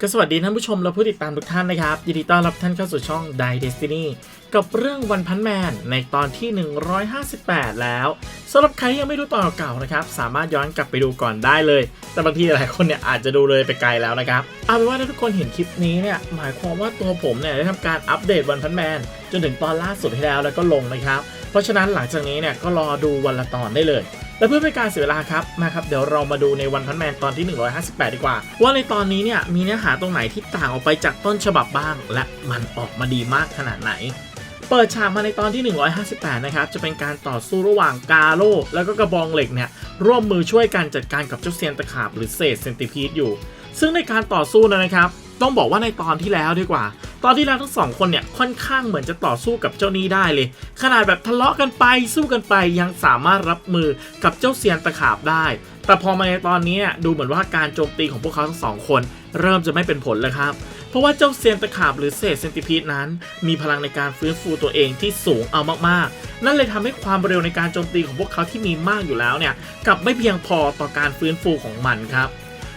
ก็สวัสดีท่านผู้ชมและผู้ติดตามทุกท่านนะครับ ยินดีต้อนรับท่านเข้าสู่ช่อง Die Destiny กับเรื่องวันพันแมนในตอนที่ 158 แล้วสำหรับใครยังไม่ดูตอนเก่านะครับ สามารถย้อนกลับไปดูก่อนได้เลย แต่บางทีหลายคนเนี่ยอาจจะดูเลยไปไกลแล้วนะครับเอาเป็นว่าถ้าทุกคนเห็นคลิปนี้เนี่ยหมายความว่าตัวผมเนี่ยได้ทำการอัปเดตวันพันแมนจนถึงตอนล่าสุดที่แล้วแล้วก็ลงนะครับ เพราะฉะนั้นหลังจากนี้เนี่ยก็รอดูวันละตอนได้เลย และเพื่อเป็นการเสียเวลาครับมาครับเดี๋ยวเรามาดูในวันพันแมนตอนที่ 158 ดีกว่า ว่าในตอนนี้เนี่ยมีเนื้อหาตรงไหนที่ต่างออกไปจากต้นฉบับบ้าง และมันออกมาดีมากขนาดไหน เปิดฉากมาในตอนที่ 158 นะครับ จะเป็นการต่อสู้ระหว่างกาโลแล้วก็กระบองเหล็กเนี่ยร่วมมือช่วยกันจัดการกับเจ้าเซียนตะขาบหรือเศษเซนติพีดอยู่ ซึ่งในการต่อสู้นะนะครับ ต้องบอกว่าในตอนที่แล้วดีกว่า ตอนที่แล้วทั้งสองคนเนี่ยค่อนข้างเหมือนจะต่อสู้กับเจ้านี้ได้เลย ขนาดแบบทะเลาะกันไปสู้กันไปยังสามารถรับมือกับเจ้าเซียนตะขาบได้ แต่พอมาในตอนนี้ดูเหมือนว่าการโจมตีของพวกเขาทั้งสองคน เริ่มจะไม่เป็นผลแล้วครับเพราะว่าเจ้าเซียนตะขาบหรือเศษเซนติพีดนั้น มีพลังในการฟื้นฟูตัวเองที่สูงเอามากๆ นั่นเลยทำให้ความเร็วในการโจมตีของพวกเขาที่มีมากอยู่แล้วเนี่ยกลับไม่เพียงพอต่อการฟื้นฟูของมันครับ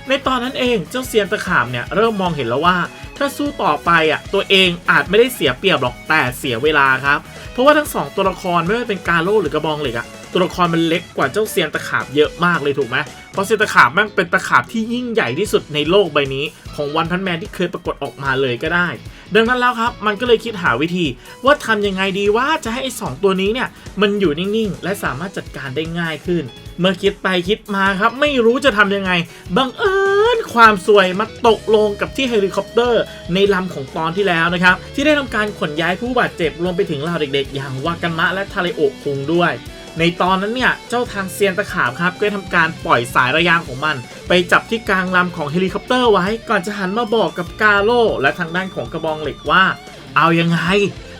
ในตอนนั้นเองเจ้าเซียนตะขาบเนี่ยเริ่มมองเห็นแล้วว่า ถ้าสู้ต่อไปอะตัวเองอาจไม่ได้เสียเปรียบหรอกแต่เสียเวลาครับ เพราะว่าทั้งสองตัวละครไม่ว่าเป็นกาโร่หรือกระบองเหล็กอะตัวละครมันเล็กกว่าเจ้าเซียนตะขาบเยอะมากเลยถูกไหมเพราะเซียนตะขาบแม่งเป็นตะขาบที่ยิ่งใหญ่ที่สุดในโลกใบนี้ ของวันพันแมนที่เคยปรากฏออกมาเลยก็ได้ ดังนั้นแล้วครับ มันก็เลยคิดหาวิธี ว่าทำยังไงดีว่าจะให้ไอ้สองตัวนี้เนี่ยมันอยู่นิ่งๆ และสามารถจัดการได้ง่ายขึ้น เมื่อคิดไปคิดมาครับ ไม่รู้จะทำยังไง บังเอิญความสวยมาตกลงกับที่เฮลิคอปเตอร์ ในลำของตอนที่แล้วนะครับ ที่ได้ทำการขนย้ายผู้บาดเจ็บรวมไปถึงเหล่าเด็กๆ อย่างวากันมะและทาเลโอะคุงด้วยในตอนนั้นเนี่ย เจ้าทางเซียนตะขาบครับก็ได้ทำการปล่อยสายระยางของมัน ไปจับที่กลางลำของเฮลิคอปเตอร์ไว้ ก่อนจะหันมาบอกกับกาโลและทางด้านของกระบองเหล็กว่า เอายังไง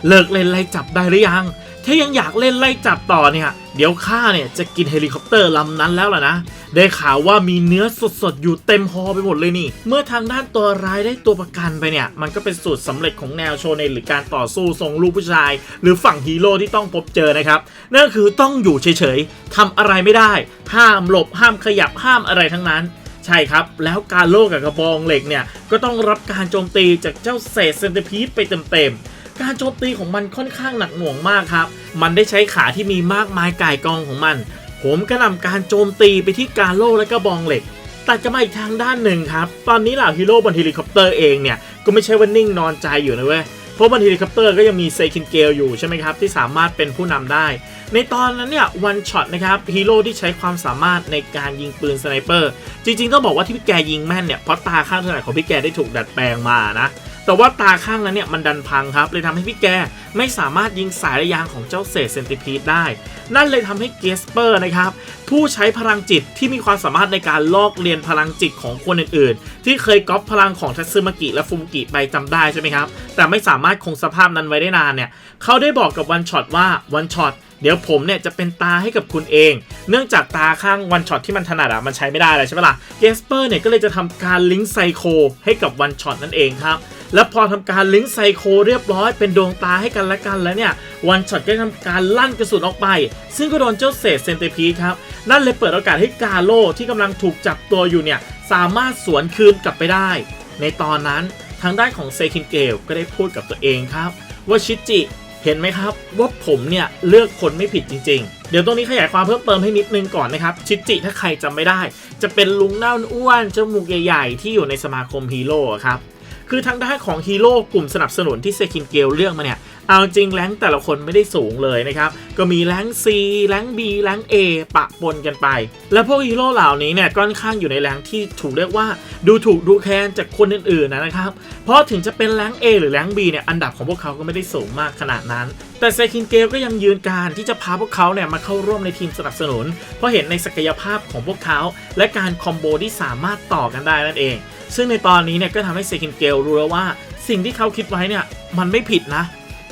เลิกเล่นไล่จับได้หรือยัง ถ้ายังอยากเล่นไล่จับต่อเนี่ย เดี๋ยวข้าเนี่ยจะกินเฮลิคอปเตอร์ลำนั้นแล้วล่ะนะ ได้ข่าวว่ามีเนื้อสดๆ อยู่เต็มฮอไปหมดเลยนี่ เมื่อทางด้านตัวร้ายได้ตัวประกันไปเนี่ย มันก็เป็นสูตรสำเร็จของแนวโชเนนหรือการต่อสู้ทรงลูกผู้ชาย หรือฝั่งฮีโร่ที่ต้องพบเจอนะครับ นั่นก็คือต้องอยู่เฉยๆทำอะไรไม่ได้ ห้ามหลบห้ามขยับห้ามอะไรทั้งนั้น ใช่ครับ แล้วการโลกับกระบองเหล็กเนี่ย ก็ต้องรับการโจมตีจากเจ้าเศษเซนติพีดไปเต็มๆ การโจมตีของมันค่อนข้างหนักหน่วงมากครับ มันได้ใช้ขาที่มีมากมายก่ายกองของมัน ผมกระนำการโจมตีไปที่การโลและกระบองเหล็กตัดกันมาอีกทางด้านหนึ่งครับ ตอนนี้เหล่าฮีโร่บนเฮลิคอปเตอร์เองเนี่ย ก็ไม่ใช่ว่านิ่งนอนใจอยู่นะเว้ย เพราะบนเฮลิคอปเตอร์ก็ยังมีเซคินเกลอยู่ใช่ไหมครับ ที่สามารถเป็นผู้นำได้ ในตอนนั้นเนี่ยวันช็อตนะครับฮีโร่ที่ใช้ความสามารถในการยิงปืนสไนเปอร์จริงๆต้องบอกว่าที่พี่แกยิงแม่นเนี่ยเพราะตาข้างถนัดของพี่แกได้ถูกดัดแปลงมานะ แต่ว่าตาข้างนั้นเนี่ยมันดันพังครับ เลยทำให้พี่แกไม่สามารถยิงสายระยางของเจ้าเศษเซนติพีดได้ นั่นเลยทำให้เกสเปอร์นะครับ ผู้ใช้พลังจิตที่มีความสามารถในการลอกเรียนพลังจิตของคนอื่นๆ ที่เคยก๊อปพลังของทัตซึมากิและฟูมุกิไปจำได้ใช่ไหมครับ แต่ไม่สามารถคงสภาพนั้นไว้ได้นานเนี่ย เขาได้บอกกับวันช็อตว่าวันช็อต เดี๋ยวผมเนี่ยจะเป็นตาให้กับคุณเอง เนื่องจากตาข้างวันช็อตที่มันถนัดอะมันใช้ไม่ได้แล้วใช่ไหมล่ะเกสเปอร์เนี่ยก็เลยจะทำการลิงก์ไซโคให้กับวันช็อตนั่นเองครับและพอทำการลิงก์ไซโคเรียบร้อยเป็นดวงตาให้กันและกันแล้วเนี่ยวันช็อตก็ทำการลั่นกระสุนออกไป ซึ่งก็โดนเจ้าเศษเซนเตพีครับนั่นเลยเปิดโอกาสให้กาโลที่กำลังถูกจับตัวอยู่เนี่ยสามารถสวนคืนกลับไปได้ ในตอนนั้นทางด้านของเซคินเกลก็ได้พูดกับตัวเองครับ ว่าชิจิ เห็นไหมครับว่าผมเนี่ยเลือกคนไม่ผิดจริง ๆ เดี๋ยวตรงนี้ขยายความเพิ่มเติมให้นิดนึงก่อนนะครับ ชิจิถ้าใครจำไม่ได้ จะเป็นลุงหน้าอ้วนจมูกใหญ่ๆ ที่อยู่ในสมาคมฮีโร่ครับ คือทางด้านของฮีโร่กลุ่มสนับสนุนที่เซคินเกลเลือกมาเนี่ย เอาจริงแรงแต่ละคนไม่ได้สูงเลยนะครับ ก็มีแรง C แรง B แรง A ปะปนกันไป และพวกฮีโร่เหล่านี้เนี่ยก็ค่อนข้างอยู่ในแรงที่ถูกเรียกว่า ดูถูกดูแคลนจากคนอื่นๆนะครับ เพราะถึงจะเป็นแรง A หรือแรง B เนี่ยอันดับของพวกเขาก็ไม่ได้สูงมากขนาดนั้น แต่เซคินเกลก็ยังยืนการที่จะพาพวกเขาเนี่ยมาเข้าร่วมในทีมสนับสนุน เพราะเห็นในศักยภาพของพวกเขา และการคอมโบที่สามารถต่อกันได้นั่นเอง ซึ่งในตอนนี้เนี่ยก็ทำให้เซคินเกลรู้แล้วว่า สิ่งที่เขาคิดไว้เนี่ยมันไม่ผิดนะ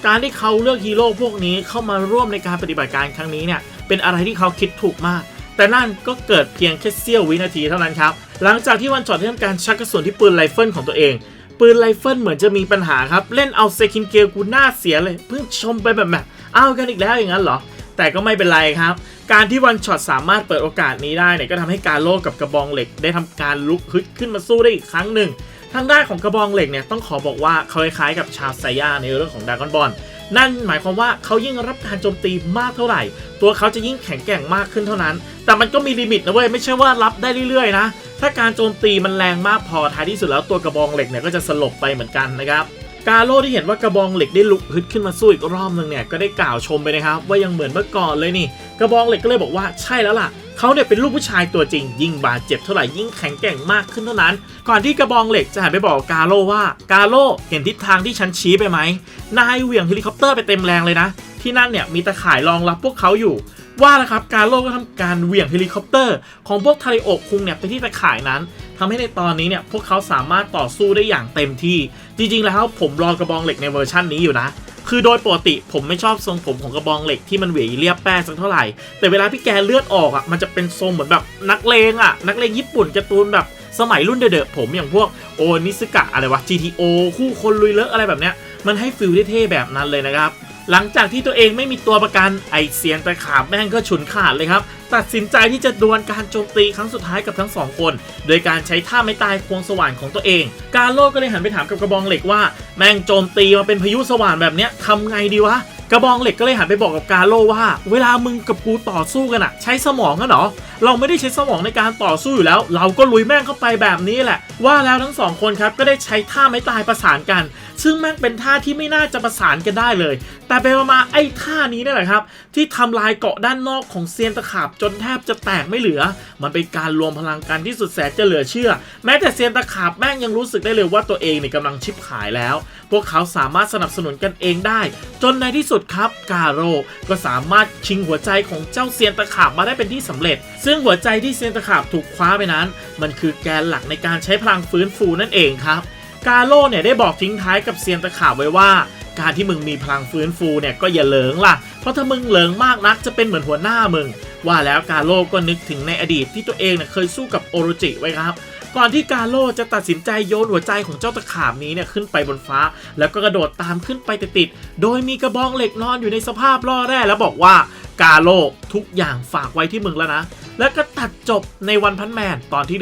การที่เขาเลือกฮีโร่พวกนี้เข้ามาร่วมในการปฏิบัติการครั้งนี้เนี่ยเป็นอะไรที่เขาคิดถูกมาก แต่นั่นก็เกิดเพียงแค่เสี้ยววินาทีเท่านั้นครับ หลังจากที่วันช็อตได้ทำการชักกระสุนที่ปืนไรเฟิลของตัวเอง ปืนไรเฟิลเหมือนจะมีปัญหาครับ เล่นเอาเซคินเกลกูหน้าเสียเลย เพิ่งชมไปแบบแบบเอากันอีกแล้วอย่างนั้นเหรอแต่ก็ไม่เป็นไรครับ การที่วันช็อตสามารถเปิดโอกาสนี้ได้เนี่ยก็ทำให้การโลกับกระบองเหล็ก ได้ทำการลุกฮึดขึ้นมาสู้ได้อีกครั้งหนึ่ง ทางด้านของกระบองเหล็กเนี่ยต้องขอบอกว่าเขาคล้ายๆกับชาวไซย่าในเรื่องของดากอนบอลนั่นหมายความว่าเขายิ่งรับการโจมตีมากเท่าไหร่ ตัวเขาจะยิ่งแข็งแกร่งมากขึ้นเท่านั้น แต่มันก็มีลิมิตนะเว้ยไม่ใช่ว่ารับได้เรื่อยๆนะ ถ้าการโจมตีมันแรงมากพอท้ายที่สุดแล้วตัวกระบองเหล็กเนี่ยก็จะสลบไปเหมือนกันนะครับกาโลที่เห็นว่ากระบองเหล็กได้ลุกฮึดขึ้นมาสู้อีกรอบหนึ่งเนี่ยก็ได้กล่าวชมไปนะครับว่ายังเหมือนเมื่อก่อนเลยนี่ กระบองเหล็กก็เลยบอกว่าใช่แล้วล่ะ เขาเนี่ยเป็นลูกผู้ชายตัวจริง ยิ่งบาดเจ็บเท่าไหร่ยิ่งแข็งแกร่งมากขึ้นเท่านั้น ก่อนที่กระบองเหล็กจะหันไปบอกกาโลว่ากาโลเห็นทิศทางที่ฉันชี้ไปไหมนายเหวี่ยงเฮลิคอปเตอร์ไปเต็มแรงเลยนะ ที่นั่นเนี่ยมีตะข่ายรองรับพวกเขาอยู่ว่าแล้วครับ กาโลก็ทำการเหวี่ยงเฮลิคอปเตอร์ ของพวกทาริโอคุงเนี่ยไปที่ตะข่ายนั้นทำให้ในตอนนี้เนี่ยพวกเขาสามารถต่อสู้ได้อย่างเต็มที่ จริงๆแล้วผมรอกระบองเหล็กในเวอร์ชันนี้อยู่นะ คือโดยปกติผมไม่ชอบทรงผมของกระบองเหล็กที่มันเหวี่ยงเรียบแป้สักเท่าไหร่ แต่เวลาพี่แกเลือดออกอะมันจะเป็นทรงเหมือนแบบนักเลงอะ นักเลงญี่ปุ่นการ์ตูนแบบสมัยรุ่นเดอะผมอย่างพวกโอนิสกะอะไรวะ GTO คู่คนลุยเลอะอะไรแบบเนี้ยมันให้ฟิลเท่แบบนั้นเลยนะครับ หลังจากที่ตัวเองไม่มีตัวประกันไอเซียนตะขาบแม่งก็ฉุนขาดเลยครับ ตัดสินใจที่จะดวลการโจมตีครั้งสุดท้ายกับทั้งสองคน โดยการใช้ท่าไม่ตายควงสว่านของตัวเอง กาโลก็เลยหันไปถามกับกระบองเหล็กว่า แม่งโจมตีมาเป็นพายุสว่านแบบเนี้ยทำไงดีวะกระบองเหล็กก็เลยหันไปบอกกับกาโลว่า เวลามึงกับกูต่อสู้กันอะใช้สมองกันเหรอ เราไม่ได้ใช้สมองในการต่อสู้อยู่แล้ว เราก็ลุยแม่งเข้าไปแบบนี้แหละ ว่าแล้วทั้งสองคนครับก็ได้ใช้ท่าไม้ตายประสานกัน ซึ่งแม่งเป็นท่าที่ไม่น่าจะประสานกันได้เลย แต่ไปมาไอ้ท่านี้นี่แหละครับ ที่ทำลายเกาะด้านนอกของเซียนตะขาบจนแทบจะแตกไม่เหลือ มันเป็นการรวมพลังกันที่สุดแสนจะเหลือเชื่อ แม้แต่เซียนตะขาบแม่งยังรู้สึกได้เลยว่าตัวเองเนี่ยกำลังชิบหายแล้ว พวกเขาสามารถสนับสนุนกันเองได้ จนในที่สุดครับกาโรก็สามารถชิงหัวใจของเจ้าเซียนตะขาบมาได้เป็นที่สำเร็จ ซึ่งหัวใจที่เซียนตะขาบถูกคว้าไปนั้น มันคือแกนหลักในการใช้พลังฟื้นฟูนั่นเองครับกาโลเนี่ยได้บอกทิ้งท้ายกับเซียนตะขาบไว้ว่า การที่มึงมีพลังฟื้นฟูเนี่ยก็อย่าเหลิงล่ะ เพราะถ้ามึงเหลิงมากนักจะเป็นเหมือนหัวหน้ามึง ว่าแล้วกาโลก็นึกถึงในอดีตที่ตัวเองเนี่ยเคยสู้กับโอโรจิไว้ครับ ก่อนที่กาโลจะตัดสินใจโยนหัวใจของเจ้าตะขาบนี้เนี่ยขึ้นไปบนฟ้า แล้วก็กระโดดตามขึ้นไปติดๆโดยมีกระบองเหล็กนอนอยู่ในสภาพล่อแร่แล้วบอกว่า กาโลทุกอย่างฝากไว้ที่มึงแล้วนะ แล้วก็ตัดจบในวันพันแมนตอนที่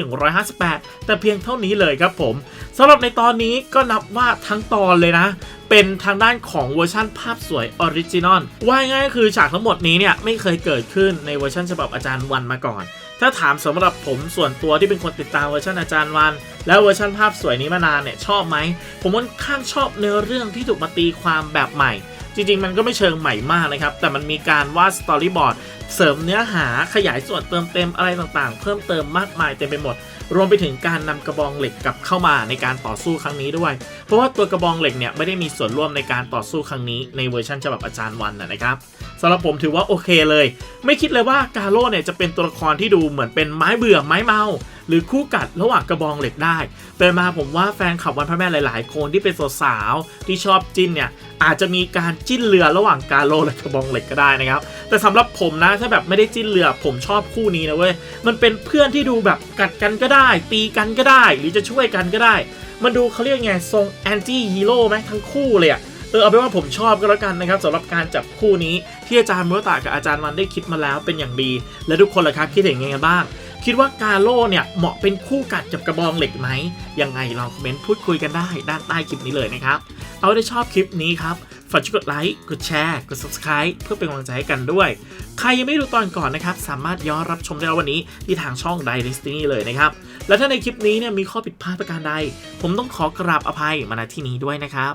158 แต่เพียงเท่านี้เลยครับผมสำหรับในตอนนี้ก็นับว่าทั้งตอนเลยนะ เป็นทางด้านของเวอร์ชั่นภาพสวยออริจินอลว่าง่ายคือฉากทั้งหมดนี้เนี่ยไม่เคยเกิดขึ้นในเวอร์ชันฉบับอาจารย์วันมาก่อน ถ้าถามสำหรับผมส่วนตัวที่เป็นคนติดตามเวอร์ชันอาจารย์วัน แล้วเวอร์ชันภาพสวยนี้มานานเนี่ยชอบไหมผมค่อนข้างชอบเนื้อเรื่องที่ถูกมาตีความแบบใหม่ จริง ๆ มันก็ไม่เชิงใหม่มากนะครับ แต่มันมีการวาดสตอรี่บอร์ดเสริมเนื้อหาขยายส่วนเติมเต็มอะไรต่างๆ เพิ่มเติมมากมายเต็มไปหมด รวมไปถึงการนำกระบองเหล็กกลับเข้ามาในการต่อสู้ครั้งนี้ด้วย เพราะว่าตัวกระบองเหล็กเนี่ยไม่ได้มีส่วนร่วมในการต่อสู้ครั้งนี้ในเวอร์ชันฉบับอาจารย์วันนะครับสำหรับผมถือว่าโอเคเลย ไม่คิดเลยว่ากาโร่เนี่ยจะเป็นตัวละครที่ดูเหมือนเป็นไม้เบื่อไม้เมา หรือคู่กัดระหว่างกระบองเหล็กได้เป็นมาผมว่าแฟนขับวันพระแม่หลาย ๆ คนที่เป็นสาวๆที่ชอบจิ้นเนี่ยอาจจะมีการจิ้นเรือระหว่างกาโร่และกระบองเหล็กก็ได้นะครับ แต่สำหรับผมนะถ้าแบบไม่ได้จิ้นเรือผมชอบคู่นี้นะเว้ยมันเป็นเพื่อนที่ดูแบบกัดกันก็ได้ ตีกันก็ได้ หรือจะช่วยกันก็ได้ มันดูเขาเรียกไงทรงแอนตี้ฮีโร่ไหมทั้งคู่เลยอะเออเอาเป็นว่าผมชอบก็แล้วกันนะครับสำหรับการจับคู่นี้ที่อาจารย์มุรตะกับอาจารย์วันได้คิดมาแล้วเป็นอย่างดี และทุกคนล่ะครับคิดเห็นยังไงกันบ้าง คิดว่ากาโร่เนี่ยเหมาะเป็นคู่กัดกับกระบองเหล็กไหม ยังไงลองคอมเมนต์พูดคุยกันได้ด้านใต้คลิปนี้เลยนะครับ เอาได้ชอบคลิปนี้ครับฝากช่วยกดไลค์ กดแชร์ กด subscribe เพื่อเป็นกำลังใจให้กันด้วย ใครยังไม่ดูตอนก่อนนะครับ สามารถย้อนรับชมได้ววันนี้ที่ทางช่อง d i Destiny เลยนะครับ และถ้าในคลิปนี้เนี่ยมีข้อผิดพลาดประการใด ผมต้องขอกราบอภัยมาณที่นี้ด้วยนะครับ